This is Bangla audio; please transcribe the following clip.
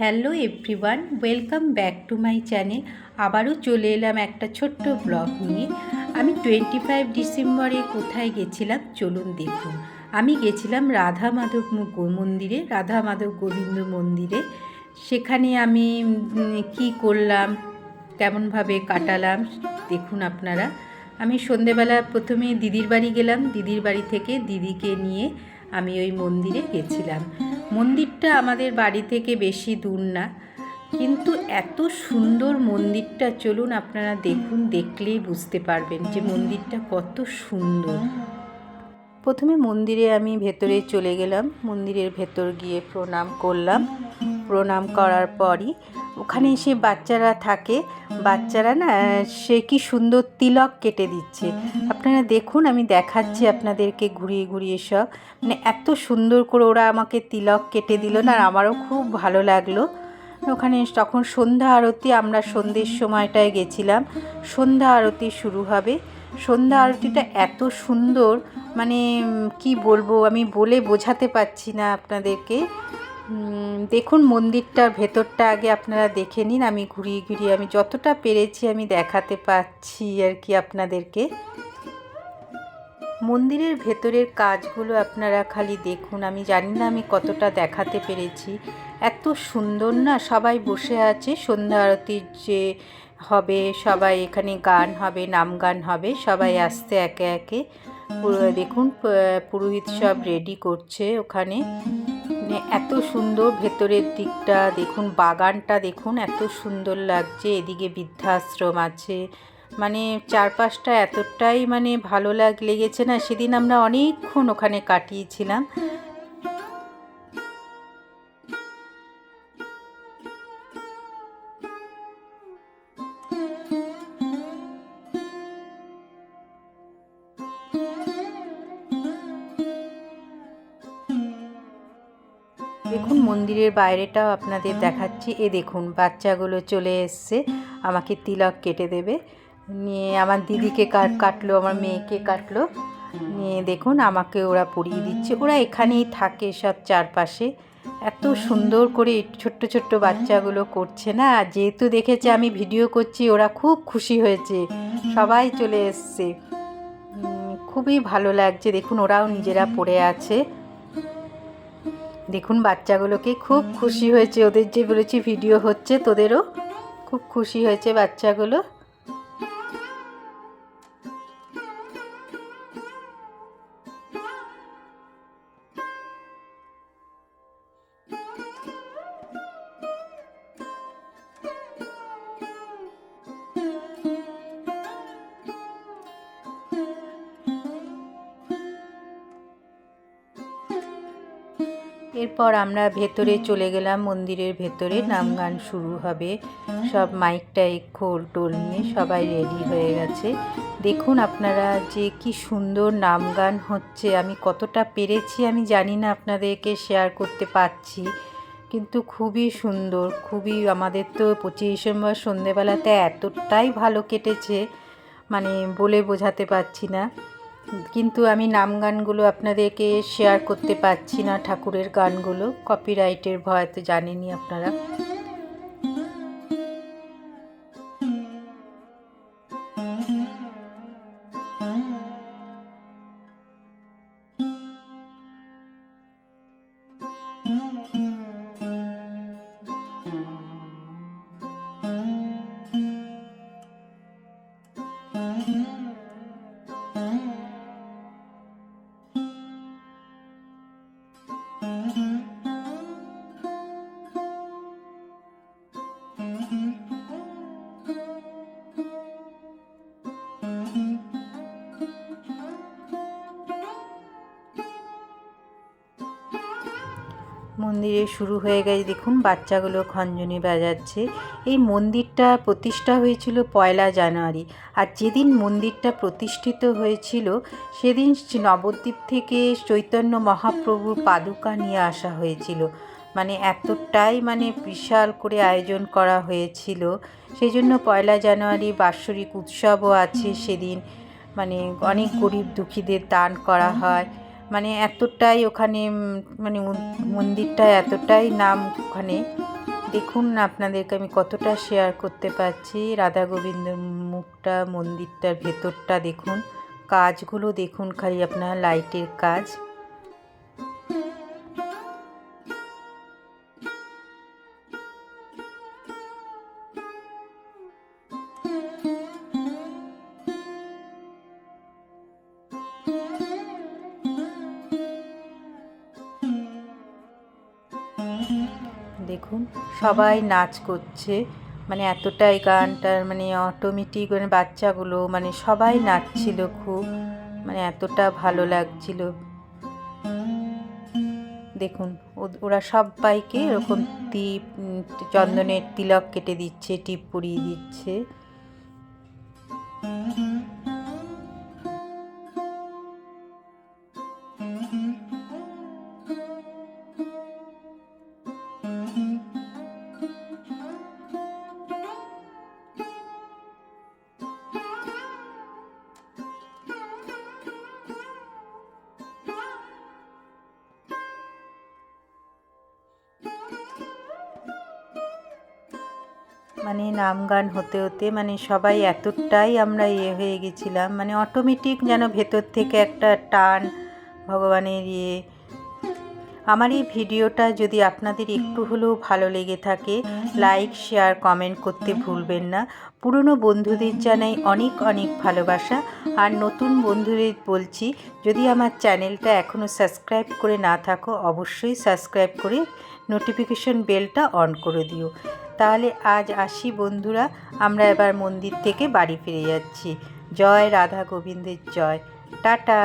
Hello everyone, welcome back to my channel. আবারও চলে এলাম একটা ছোট্ট ব্লগ নিয়ে। আমি টোয়েন্টি ফাইভ ডিসেম্বরে কোথায় গেছিলাম চলুন দেখুন। আমি গেছিলাম রাধা মাধব মন্দিরে রাধা মাধব গোবিন্দ মন্দিরে। সেখানে আমি কি করলাম, কেমনভাবে কাটালাম দেখুন আপনারা। আমি সন্ধেবেলা প্রথমে দিদির বাড়ি গেলাম, দিদির বাড়ি থেকে দিদিকে নিয়ে আমি ওই মন্দিরে গেছিলাম। মন্দিরটা আমাদের বাড়ি থেকে বেশি দূর না। কিন্তু এত সুন্দর মন্দিরটা চলুন আপনারা দেখুন, দেখলেই বুঝতে পারবেন যে মন্দিরটা কত সুন্দর। প্রথমে মন্দিরে আমি ভেতরে চলে গেলাম। মন্দিরের ভেতর গিয়ে প্রণাম করলাম। প্রণাম করার পরই ওখানে এসে বাচ্চারা থাকে। বাচ্চারা না, সে কি সুন্দর তিলক কেটে দিচ্ছে। আপনারা দেখুন, আমি দেখাচ্ছি আপনাদেরকে ঘুরিয়ে ঘুরিয়ে সব। মানে এত সুন্দর করে ওরা আমাকে তিলক কেটে দিল না আমারও খুব ভালো লাগল। ওখানে তখন সন্ধ্যা আরতি, আমরা সন্ধ্যের সময়টায় গেছিলাম। সন্ধ্যা আরতি শুরু হবে। সন্ধ্যা আরতিটা এত সুন্দর মানে কি বলব, আমি বলে বোঝাতে পারছি না আপনাদেরকে। দেখুন, মন্দিরটার ভেতরটা আগে আপনারা দেখে নিন। আমি ঘুরিয়ে ঘুরিয়ে, আমি যতটা পেরেছি আমি দেখাতে পাচ্ছি আর কি আপনাদেরকে। মন্দিরের ভেতরের কাজগুলো আপনারা খালি দেখুন। আমি জানি না আমি কতটা দেখাতে পেরেছি। এত সুন্দর না, সবাই বসে আছে। সন্ধ্যা আরতির যে হবে, সবাই এখানে গান হবে, নাম গান হবে, সবাই আসতে একে একে। দেখুন পুরোহিত সব রেডি করছে ওখানে। মানে এত সুন্দর ভেতরের দিকটা, দেখুন বাগানটা দেখুন, এত সুন্দর লাগছে, এদিকে বৃদ্ধাশ্রম আছে। মানে চারপাশটা এতটাই মানে ভালো লাগ, লেগেছে না? সেদিন আমরা অনেকক্ষণ ওখানে কাটিয়েছিলাম। মন্দিরের বাইরেটাও আপনাদের দেখাচ্ছি। এ দেখুন বাচ্চাগুলো চলে এসছে। আমাকে তিলক কেটে দেবে। নিয়ে আমার দিদিকে কাট কাটলো আমার মেয়েকে কাটলো। নিয়ে দেখুন আমাকে ওরা পরিয়ে দিচ্ছে। ওরা এখানেই থাকে সব চারপাশে। এত সুন্দর করে ছোট্ট ছোট্ট বাচ্চাগুলো করছে না? আর যেহেতু দেখেছে আমি ভিডিও করছি ওরা খুব খুশি হয়েছে। সবাই চলে এসছে। খুবই ভালো লাগছে। দেখুন ওরাও নিজেরা পড়ে আছে। দেখুন, বাচ্চাগুলোকে খুব খুশি হয়েছে। ওদের যে বলেছি ভিডিও হচ্ছে, তোদেরও খুব খুশি হয়েছে বাচ্চাগুলো। এরপর আমরা ভেতরে চলে গেলাম, মন্দিরের ভেতরে। নাম গান শুরু হবে। সব মাইক টাইক খোল টোল নিয়ে সবাই রেডি হয়ে গেছে। দেখুন আপনারা যে কি সুন্দর নাম গান হচ্ছে। আমি কতটা পেরেছি আমি জানি না আপনাদেরকে শেয়ার করতে পারছি। কিন্তু খুবই সুন্দর, খুবই আমাদের তো পঁচিশ ডিসেম্বর সন্ধেবেলাতে এতটাই ভালো কেটেছে মানে বলে বোঝাতে পারছি না। কিন্তু আমি নাম গানগুলো আপনাদেরকে শেয়ার করতে পারছি না ঠাকুরের গানগুলো কপিরাইটের ভয় তো জানেনই আপনারা। মন্দিরে শুরু হয়ে গেছে। দেখুন, বাচ্চাগুলো খঞ্জনি বাজাচ্ছে। এই মন্দিরটা প্রতিষ্ঠা হয়েছিল পয়লা জানুয়ারি। আর যেদিন মন্দিরটা প্রতিষ্ঠিত হয়েছিল, সেদিন নবদ্বীপ থেকে চৈতন্য মহাপ্রভুর পাদুকা নিয়ে আসা হয়েছিল। মানে এতটাই মানে বিশাল করে আয়োজন করা হয়েছিল। সেই জন্য পয়লা জানুয়ারি বাৎসরিক উৎসবও আছে সেদিন। মানে অনেক গরিব দুঃখীদের দান করা হয়। মানে এতটাই ওখানে মানে মন্দিরটা এতটাই নাম ওখানে। দেখুন আপনাদেরকে আমি কতটা শেয়ার করতে পারছি। রাধা গোবিন্দর মুখটা, মন্দিরটার ভেতরটা দেখুন। কাজগুলো দেখুন খালি আপনার লাইটের কাজ। দেখুন, সবাই নাচ করছে। মানে এতটাই গানটার মানে অটোমেটিক মানে বাচ্চাগুলো মানে সবাই নাচছিল খুব। মানে এতটা ভালো লাগছিল। দেখুন ওরা সবাইকে এরকম টিপ চন্দনের তিলক কেটে দিচ্ছে, টিপ পরিয়ে দিচ্ছে। মানে নাম গান হতে হতে মানে সবাই এতটাই আমরা ইয়ে হয়ে গেছিলাম। মানে অটোমেটিক যেন ভেতর থেকে একটা টান ভগবানের ইয়ে আমার এই ভিডিওটা যদি আপনাদের একটু হলেও ভালো লেগে থাকে লাইক শেয়ার কমেন্ট করতে ভুলবেন না। পুরনো বন্ধুদের জানাই অনেক অনেক ভালোবাসা। আর নতুন বন্ধুদের বলছি, যদি আমার চ্যানেলটা এখনও সাবস্ক্রাইব করে না থাকো, অবশ্যই সাবস্ক্রাইব করে নোটিফিকেশন বেলটা অন করে দিও। তাহলে আজ আসি বন্ধুরা, আমরা এবার মন্দির থেকে বাড়ি ফিরে যাচ্ছি। জয় রাধা গোবিন্দের জয়। টাটা!